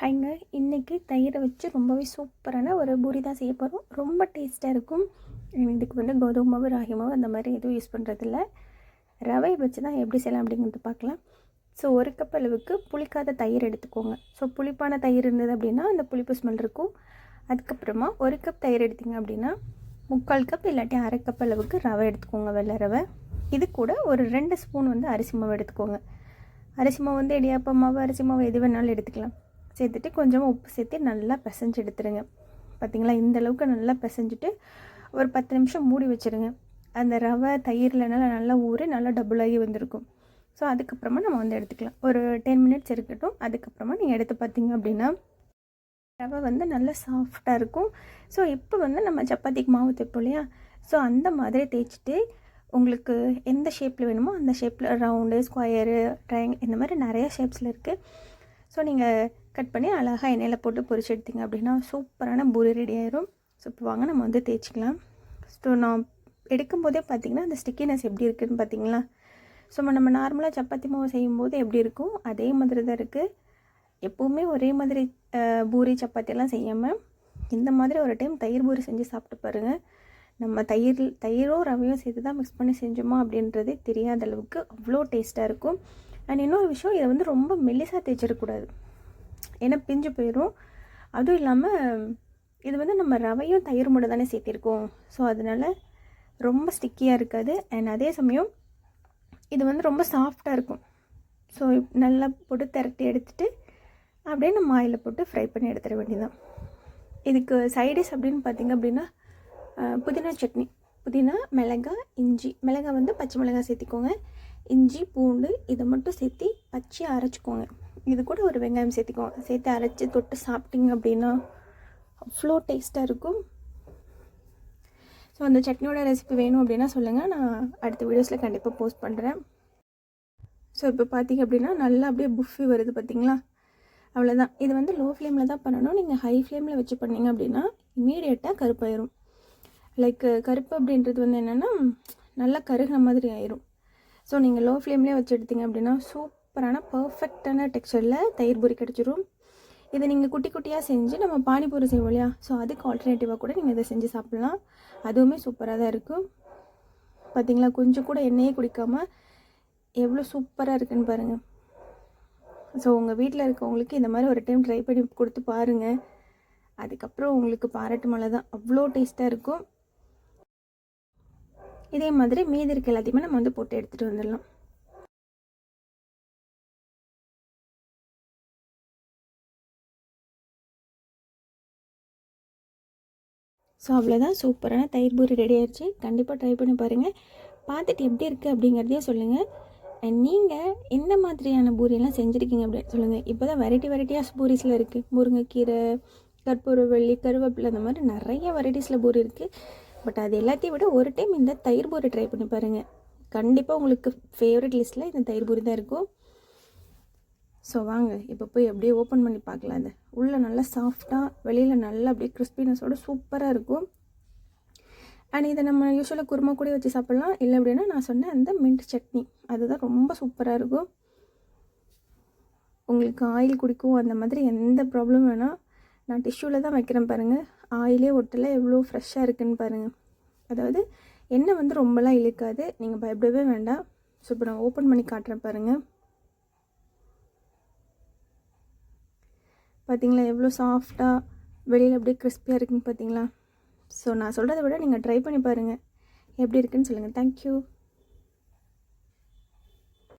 ஹைங்க இன்றைக்கி தயிரை வச்சு ரொம்பவே சூப்பரான ஒரு பூரி தான் செய்ய போகிறோம் ரொம்ப டேஸ்ட்டாக இருக்கும். இதுக்கு வந்து கோதுமை மாவு ராகி மாவு அந்த மாதிரி எதுவும் யூஸ் பண்ணுறதில்ல ரவை வச்சு தான் எப்படி செய்யலாம் அப்படிங்கிறது பார்க்கலாம். ஸோ ஒரு கப் அளவுக்கு புளிக்காத தயிர் எடுத்துக்கோங்க. ஸோ புளிப்பான தயிர் இருந்தது அப்படின்னா அந்த புளிப்பு ஸ்மெல் இருக்கும். அதுக்கப்புறமா ஒரு கப் தயிர் எடுத்திங்க அப்படின்னா முக்கால் கப் இல்லாட்டி அரை கப் அளவுக்கு ரவை எடுத்துக்கோங்க வெள்ளை ரவை. இது கூட ஒரு ரெண்டு ஸ்பூன் வந்து அரிசி மாவு எடுத்துக்கோங்க. அரிசி மாவு வந்து இடியாப்ப மாவு அரிசி மாவு எது வேணாலும் எடுத்துக்கலாம். சேர்த்துட்டு கொஞ்சமாக உப்பு சேர்த்து நல்லா பிசைஞ்சு எடுத்துருங்க. பார்த்திங்களா இந்த அளவுக்கு நல்லா பிசைஞ்சிட்டு ஒரு பத்து நிமிஷம் மூடி வச்சுருங்க. அந்த ரவை தயிரில் நல்லா நல்லா ஊறி நல்லா டபுளாகி வந்திருக்கும். ஸோ அதுக்கப்புறமா நம்ம வந்து எடுத்துக்கலாம். ஒரு டென் மினிட்ஸ் இருக்கட்டும். அதுக்கப்புறமா நீங்கள் எடுத்து பார்த்தீங்க அப்படின்னா ரவை வந்து நல்லா சாஃப்டாக இருக்கும். ஸோ இப்போ வந்து நம்ம சப்பாத்திக்கு மாவு தைப்போம் இல்லையா? ஸோ அந்த மாதிரி தேய்ச்சிட்டு உங்களுக்கு எந்த ஷேப்பில் வேணுமோ அந்த ஷேப்பில் ரவுண்டு ஸ்கொயரு ட்ரையாங் இந்த மாதிரி நிறையா ஷேப்ஸில் இருக்குது ஸோ நீங்கள் கட் பண்ணி அழகாக எண்ணெயில் போட்டு பொரிச்சு எடுத்திங்க அப்படின்னா சூப்பரான பூரி ரெடி ஆயிரும். ஸோ இப்போ வாங்க நம்ம வந்து தேய்ச்சிக்கலாம். ஸோ நான் எடுக்கும்போதே பார்த்திங்கன்னா அந்த ஸ்டிக்கினஸ் எப்படி இருக்குதுன்னு பார்த்தீங்களா ஸோ நம்ம நார்மலாக சப்பாத்தி மாவு செய்யும்போது எப்படி இருக்கும்? அதே மாதிரி தான் இருக்குது எப்போவுமே ஒரே மாதிரி பூரி சப்பாத்தியெல்லாம் செய்யாமல் இந்த மாதிரி ஒரு டைம் தயிர் பூரி செஞ்சு சாப்பிட்டு பாருங்கள் நம்ம தயிர் தயிரோ ரவையும் சேர்த்து தான் மிக்ஸ் பண்ணி செஞ்சோமா அப்படின்றதே தெரியாத அளவுக்கு அவ்வளோ டேஸ்ட்டாக இருக்கும். அண்ட் இன்னொரு விஷயம் இதை வந்து ரொம்ப மெல்லிசாக தேய்ச்சிடக்கூடாது. ஏன்னா பிஞ்சு போயிடும் அதுவும் இல்லாமல் இது வந்து நம்ம ரவையும் தயிர் மட்டும் தானே சேர்த்திருக்கோம். ஸோ அதனால் ரொம்ப ஸ்டிக்கியாக இருக்காது. அண்ட் அதே சமயம் இது வந்து ரொம்ப சாஃப்டாக இருக்கும். ஸோ நல்லா போட்டு திரட்டி எடுத்துகிட்டு அப்படியே நம்ம ஆயில் போட்டு ஃப்ரை பண்ணி எடுத்துட வேண்டியதான் இதுக்கு சைடிஷ் அப்படின்னு பார்த்திங்க அப்படின்னா புதினா சட்னி. புதினா மிளகாய் இஞ்சி. மிளகாய் வந்து பச்சை மிளகாய் சேர்த்திக்கோங்க. இஞ்சி பூண்டு இதை மட்டும் சேர்த்து பச்சையாக அரைச்சிக்கோங்க. இது கூட ஒரு வெங்காயம் சேர்த்துக்கோங்க. சேர்த்து அரைச்சி தொட்டு சாப்பிட்டீங்க அப்படின்னா அவ்வளோ டேஸ்ட்டாக இருக்கும். ஸோ அந்த சட்னியோட ரெசிபி வேணும் அப்படின்னா சொல்லுங்கள் நான் அடுத்த வீடியோஸில் கண்டிப்பாக போஸ்ட் பண்ணுறேன் ஸோ இப்போ பார்த்தீங்க அப்படின்னா நல்லா அப்படியே புஃபி வருது பார்த்தீங்களா அவ்வளோதான் இது வந்து லோ ஃப்ளேமில் தான் பண்ணணும். நீங்கள் ஹை ஃப்ளேமில் வச்சு பண்ணிங்க அப்படின்னா இமீடியட்டாக கருப்பாயிரும். லைக் கருப்பு அப்படின்றது வந்து என்னென்னா நல்லா கருகின மாதிரி ஆயிரும். ஸோ நீங்கள் லோ ஃப்ளேம்லேயே வச்சு எடுத்தீங்க அப்படின்னா சூப்பரான பர்ஃபெக்டான டெக்ஸ்டரில் தயிர் பூரி கிடச்சிரும். இதை நீங்கள் குட்டி குட்டியாக செஞ்சு நம்ம பானிபூரி செய்வோம் இல்லையா? ஸோ அதுக்கு ஆல்டர்னேட்டிவாக கூட நீங்கள் இதை செஞ்சு சாப்பிட்லாம். அதுவுமே சூப்பராக தான் இருக்கும் பார்த்தீங்களா கொஞ்சம் கூட எண்ணெயே குடிக்காமல் எவ்வளோ சூப்பராக இருக்குன்னு பாருங்கள் ஸோ உங்கள் வீட்டில் இருக்கவங்களுக்கு இந்த மாதிரி ஒரு டைம் ட்ரை பண்ணி கொடுத்து பாருங்கள் அதுக்கப்புறம் உங்களுக்கு பாராட்டு மலை தான். அவ்வளோ டேஸ்ட்டாக இருக்கும். இதே மாதிரி மீதி இருக்க எல்லாத்தையுமே நம்ம வந்து போட்டு எடுத்துகிட்டு வந்துடலாம். ஸோ அவ்வளோதான் சூப்பரான தயிர் பூரி ரெடி ஆயிடுச்சு கண்டிப்பாக ட்ரை பண்ணி பாருங்கள் பார்த்துட்டு எப்படி இருக்குது அப்படிங்கிறதையும் சொல்லுங்கள் அண்ட் நீங்கள் எந்த மாதிரியான பூரியெல்லாம் செஞ்சுருக்கீங்க அப்படின்னு சொல்லுங்கள் இப்போ தான் வெரைட்டி வெரைட்டியாக பூரிஸில் இருக்குது முருங்கைக்கீரை கற்பூரவள்ளி கருவேப்பிலை அந்த மாதிரி நிறைய வெரைட்டிஸில் பூரி இருக்குது பட் அது எல்லாத்தையும் விட ஒரு டைம் இந்த தயிர் பூரி ட்ரை பண்ணி பாருங்கள் கண்டிப்பாக உங்களுக்கு ஃபேவரட் லிஸ்ட்டில் இந்த தயிர் பூரி தான் இருக்கும். ஸோ வாங்க இப்போ போய் அப்படியே ஓப்பன் பண்ணி பார்க்கலாம் அது உள்ளே நல்லா சாஃப்டாக வெளியில் நல்லா அப்படியே கிறிஸ்பினஸோடு சூப்பராக இருக்கும். அண்ட் இதை நம்ம யூஸ்வலாக குருமா கூட வச்சு சாப்பிட்லாம். இல்லை அப்படின்னா நான் சொன்னேன் அந்த மின்ட் சட்னி அதுதான் ரொம்ப சூப்பராக இருக்கும். உங்களுக்கு ஆயில் குடிக்கும் அந்த மாதிரி எந்த ப்ராப்ளம் வேணால் நான் டிஷ்யூவில் தான் வைக்கிறேன் பாருங்கள் ஆயிலே ஒட்டலை எவ்வளோ ஃப்ரெஷ்ஷாக இருக்குதுன்னு பாருங்கள் அதாவது எண்ணெய் வந்து ரொம்பலாம் இழுக்காது. நீங்கள் பயப்படவே வேண்டாம். ஸோ இப்போ நான் ஓப்பன் பண்ணி காட்டுறேன் பாருங்கள் பார்த்தீங்களா எவ்வளோ சாஃப்டாக வெளியில் அப்படியே கிறிஸ்பியாக இருக்குன்னு பார்த்தீங்களா ஸோ நான் சொல்கிறத விட நீங்கள் ட்ரை பண்ணி பாருங்கள் எப்படி இருக்குன்னு சொல்லுங்கள் தேங்க்யூ